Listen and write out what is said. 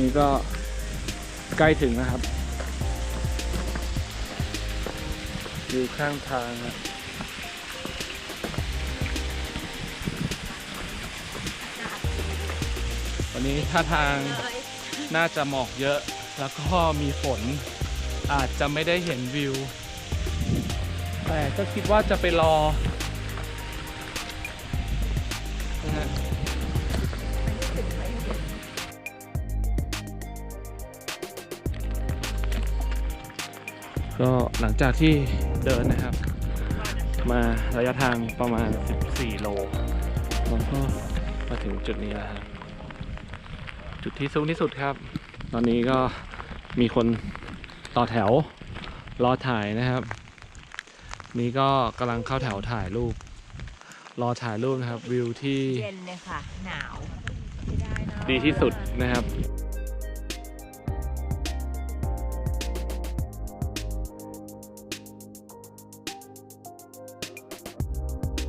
นี่ก็ใกล้ถึงนะครับอยู่ข้างทางครับวันนี้ท่าทางน่าจะหมอกเยอะ แล้วก็มีฝนอาจจะไม่ได้เห็นวิว แต่ก็คิดว่าจะไปรอ ก็หลังจากที่เดินนะครับ มาระยะทางประมาณ 14 โลเราก็มาถึงจุดนี้แล้วครับจุดที่สูงที่สุดครับ ตอนนี้ก็มีคนต่อแถวรอถ่ายนะครับ นี่ก็กำลังเข้าแถวถ่ายรูป รอถ่ายรูปนะครับวิวที่เย็นเลยค่ะหนาว ดีที่สุดนะครับ